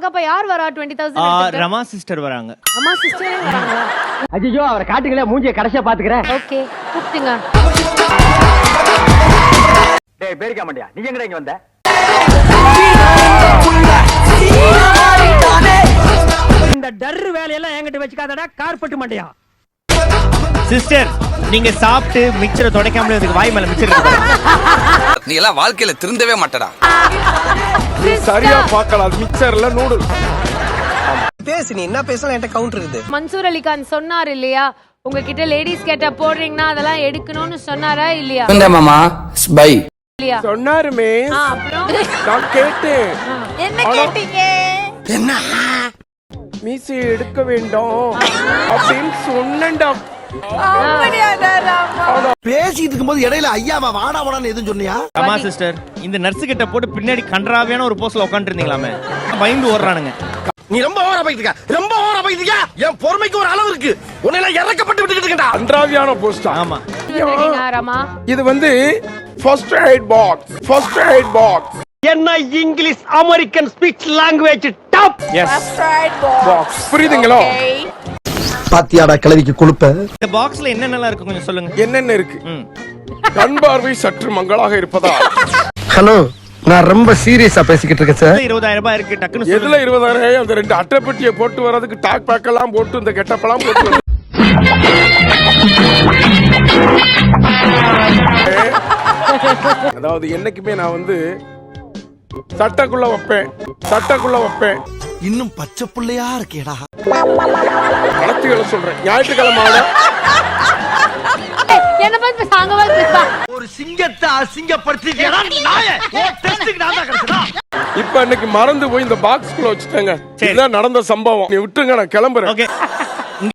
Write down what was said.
பாக்கப்ப யார் வரா? Twenty thousand Rama sister வராங்க. அம்மா சிஸ்டரே வராங்களா? ஐயோ அவரை காட்டுங்களே மூஞ்சிய கடைசியா பாத்துக்கிறேன் ஓகே கூப்பிட்டுங்க. டேய் பேரிக்கா மாட்டியா நீ எங்கடா இங்க வந்த? இந்த டர்ரு வேலையெல்லாம் என்கிட்ட வச்சுக்காதடா கார்பெட் மண்டையா. சிஸ்டர் நீங்க சாப்பிட்டு மிக்சரை துடைக்காமலே அதுக்கு வாய் மேல இருக்கு நீ எல்லாம் வாழ்க்கையில திருந்தவே மாட்டடா. சரியா பார்க்கலாம் அது மிக்சர்ல நூடுல். பேசு நீ என்ன பேசலாம் என்கிட்ட கவுண்டர் இருக்குது. மன்சூர் அலிகான் சொன்னார் இல்லையா? உங்ககிட்ட லேடிஸ் கேட்டா போடுறீங்கன்னா அதெல்லாம் எடுக்கணும்னு சொன்னாரா இல்லையா? மாமா. பை இல்லையா? சொன்னாருமே. ஆ, அப்புறம்? நான் கேட்டேன். என்ன கேட்டீங்க? மீசி எடுக்க வேண்டாம் அப்படின்னு சொன்னேன்டா. பேசிட்டு இருக்கும்போது இடையில ஐயாவா வாடா வாடான்னு எதுவும் சொன்னியா? ரமா சிஸ்டர் இந்த நர்ஸ் கிட்ட போட்டு பின்னாடி கன்றாவியான ஒரு போஸ்ட்ல உட்காந்துட்டு இருந்தீங்களாமே பயந்து ஓடுறானுங்க. நீ ரொம்ப ஓவரா ரொம்ப என் பொறுமைக்கு ஒரு அளவு இருக்கு. உன்னை இறக்கப்பட்டு விட்டுக்கிட்டு இருக்கா அன்றாவியான போஸ்டா ஆமா. இது வந்து first aid box first aid box என்ன English American speech language top S box புரியுதுங்களா? பாத்தியாடா கிளவிக்கு கொழுப்ப? இந்த பாக்ஸ்ல என்னென்னலாம் இருக்கு கொஞ்சம் சொல்லுங்க. என்னென்ன இருக்கு? கண் பார்வை சற்று மங்களாக இருப்பதா ஹலோ நான் ரொம்ப சீரியஸா பேசிக்கிட்டு இருக்கேன் சார். இருபதாயிரம் ரூபாய் இருக்கு? டக்குன்னு எதுல இருபதாயிரம் அந்த ரெண்டு அட்டைப்பெட்டியை போட்டு வர்றதுக்கு டாக் பேக் எல்லாம் போட்டு இந்த கெட்டப்பெல்லாம் போட்டு வந்து- அதாவது என்னைக்குமே நான் வந்து சட்டக்குள்ள வைப்பேன். சட்டக்குள்ள வைப்பேன். இன்னும் பச்சை புள்ளையா இருக்கேடா. சொல்றேன். ஞாயிற்றுக்கிழமை என்ன பார்த்து சாங்க ஒரு சிங்கத்தை அசிங்கப்படுத்திக்கடா நாய. டெஸ்டுக்கு நான் தான் கிடைச்சதா? இப்ப இன்னைக்கு மறந்து போய் இந்த பாக்ஸ்குள்ள வச்சுட்டேங்க. சரி. இதுதான் நடந்த சம்பவம். நீ விட்டுங்க நான் கிளம்புறேன். ஓகே.